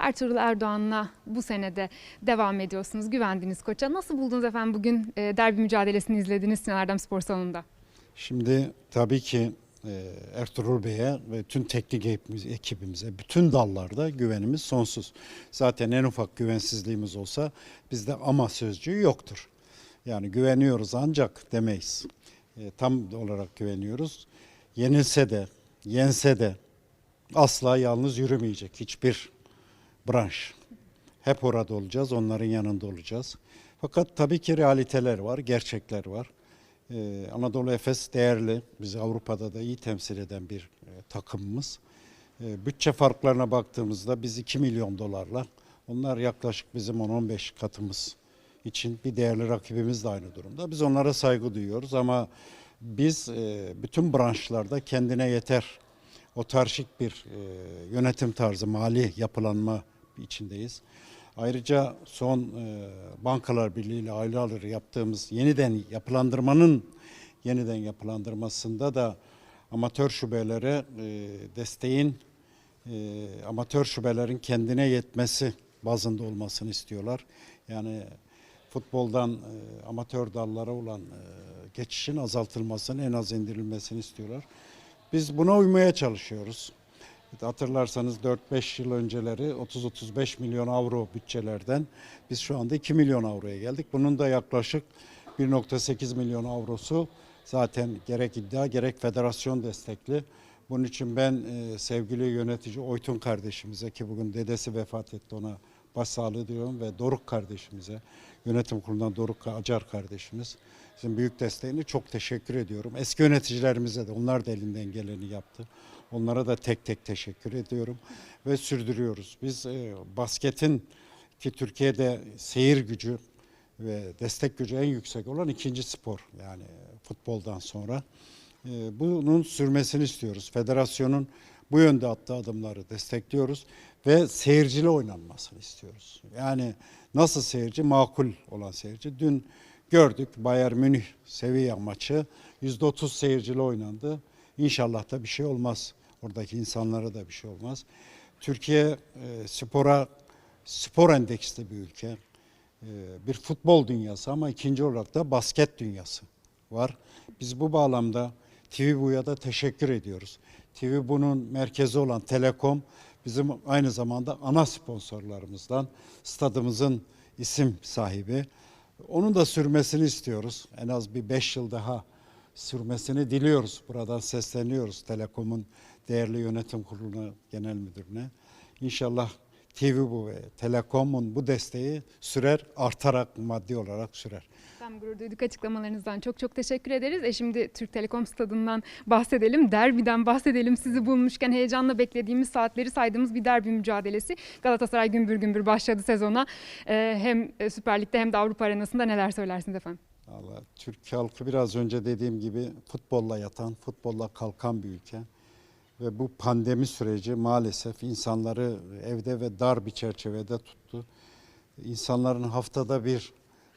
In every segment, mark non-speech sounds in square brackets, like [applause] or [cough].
Ertuğrul Erdoğan'la bu senede devam ediyorsunuz. Güvendiniz koça. Nasıl buldunuz efendim bugün e, derbi mücadelesini izlediniz Sinan Erdem Spor Salonu'nda? Şimdi tabii ki e, Ertuğrul Bey'e ve tüm teknik ekibimiz- ekibimize, bütün dallarda güvenimiz sonsuz. Zaten en ufak güvensizliğimiz olsa bizde ama sözcüğü yoktur. Yani güveniyoruz ancak demeyiz. E, tam olarak güveniyoruz. Yenilse de, yense de asla yalnız yürümeyecek hiçbir branş. Hep orada olacağız, onların yanında olacağız. Fakat tabii ki realiteler var, gerçekler var. Ee, Anadolu Efes değerli, bizi Avrupa'da da iyi temsil eden bir e, takımımız. Ee, bütçe farklarına baktığımızda biz 2 milyon dolarla, onlar yaklaşık bizim 10-15 katımız için bir değerli rakibimiz de aynı durumda. Biz onlara saygı duyuyoruz ama biz e, bütün branşlarda kendine yeter otarşik bir e, yönetim tarzı, mali yapılanma içindeyiz. Ayrıca son e, Bankalar Birliği ile aylardır yaptığımız yeniden yapılandırmanın yeniden yapılandırmasında da amatör şubelere e, desteğin e, amatör şubelerin kendine yetmesi bazında olmasını istiyorlar. Yani futboldan e, amatör dallara olan e, geçişin azaltılmasını en az indirilmesini istiyorlar. Biz buna uymaya çalışıyoruz. Hatırlarsanız 4-5 yıl önceleri 30-35 milyon avro bütçelerden biz şu anda 2 milyon avroya geldik. Bunun da yaklaşık 1.8 milyon avrosu zaten gerek iddia gerek federasyon destekli. Bunun için ben e, sevgili yönetici Oytun kardeşimize ki bugün dedesi vefat etti ona başsağlığı diliyorum ve Doruk kardeşimize yönetim kurulundan Doruk Acar kardeşimiz sizin büyük desteğini çok teşekkür ediyorum. Eski yöneticilerimize de onlar da elinden geleni yaptı. Onlara da tek tek teşekkür ediyorum ve sürdürüyoruz. Biz e, basketin ki Türkiye'de seyir gücü ve destek gücü en yüksek olan ikinci spor yani futboldan sonra. E, bunun sürmesini istiyoruz. Federasyonun bu yönde attığı adımları destekliyoruz ve seyircili oynanmasını istiyoruz. Yani nasıl seyirci? Makul olan seyirci. Dün gördük Bayern Münih Sevilla maçı %30 seyircili oynandı. İnşallah da bir şey olmaz. Oradaki insanlara da bir şey olmaz. Türkiye e, spora spor endeksli bir ülke. E, bir futbol dünyası ama ikinci olarak da basket dünyası var. Biz bu bağlamda TV Bu'ya da teşekkür ediyoruz. TV Bu'nun merkezi olan Telekom bizim aynı zamanda ana sponsorlarımızdan. Stadımızın isim sahibi. Onun da sürmesini istiyoruz. En az bir 5 yıl daha sürmesini diliyoruz. Buradan sesleniyoruz Telekom'un değerli yönetim kuruluna, genel müdürüne. İnşallah TV bu ve Telekom'un bu desteği sürer, artarak maddi olarak sürer. Efendim gurur duyduk açıklamalarınızdan. Çok çok teşekkür ederiz. E şimdi Türk Telekom Stadı'ndan bahsedelim. Derbiden bahsedelim. Sizi bulmuşken heyecanla beklediğimiz saatleri saydığımız bir derbi mücadelesi. Galatasaray gümbür gümbür başladı sezona. E, hem e, Süper Lig'de hem de Avrupa arenasında neler söylersiniz efendim? Valla Türk halkı biraz önce dediğim gibi futbolla yatan, futbolla kalkan bir ülke. Ve bu pandemi süreci maalesef insanları evde ve dar bir çerçevede tuttu. İnsanların haftada bir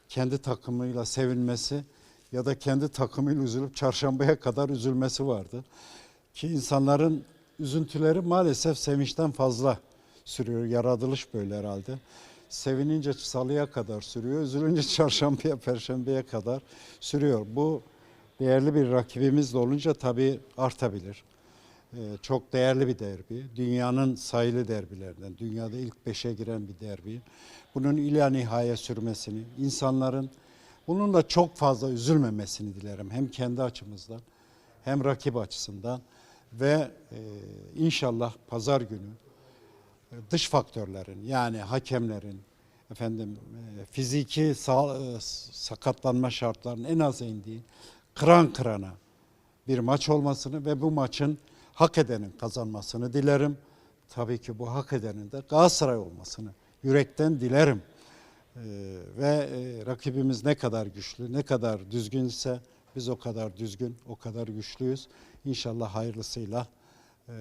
kendi takımıyla sevinmesi ya da kendi takımıyla üzülüp çarşambaya kadar üzülmesi vardı. Ki insanların üzüntüleri maalesef sevinçten fazla sürüyor. Yaratılış böyle herhalde. Sevinince salıya kadar sürüyor, üzülünce [laughs] çarşambaya, perşembeye kadar sürüyor. Bu değerli bir rakibimiz de olunca tabii artabilir. Ee, çok değerli bir derbi. Dünyanın sayılı derbilerinden, dünyada ilk beşe giren bir derbi. Bunun ila nihaya sürmesini, insanların bununla çok fazla üzülmemesini dilerim. Hem kendi açımızdan hem rakip açısından ve e, inşallah pazar günü e, dış faktörlerin yani hakemlerin efendim e, fiziki sağ, sakatlanma şartlarının en az indiği kıran kırana bir maç olmasını ve bu maçın hak edenin kazanmasını dilerim. Tabii ki bu hak edenin de Galatasaray olmasını yürekten dilerim. Ee, ve e, rakibimiz ne kadar güçlü, ne kadar düzgünse biz o kadar düzgün, o kadar güçlüyüz. İnşallah hayırlısıyla e,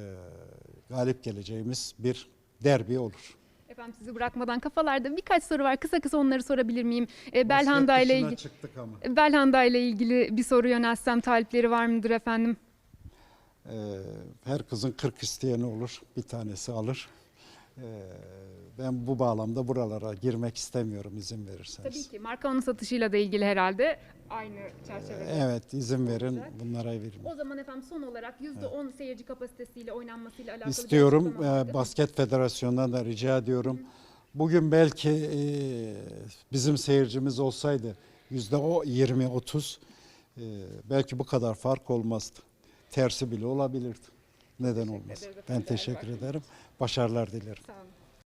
galip geleceğimiz bir derbi olur. Efendim sizi bırakmadan kafalarda birkaç soru var. Kısa kısa onları sorabilir miyim? E, Belhanda ile ilgili. Belhanda ile ilgili bir soru yöneltsem talipleri var mıdır efendim? Ee, her kızın 40 isteyeni olur. Bir tanesi alır. Ee, ben bu bağlamda buralara girmek istemiyorum izin verirseniz. Tabii ki marka onun satışıyla da ilgili herhalde aynı çerçevede. Evet izin verin Olacak. bunlara verin. O zaman efendim son olarak %10 seyirci kapasitesiyle oynanmasıyla alakalı İstiyorum. Ee, Basket Federasyonu'ndan da rica ediyorum. Bugün belki e, bizim seyircimiz olsaydı yüzde o 20-30 e, belki bu kadar fark olmazdı. Tersi bile olabilirdi. Neden olmaz? Ben teşekkür ederim. Başarılar dilerim. Sağ olun.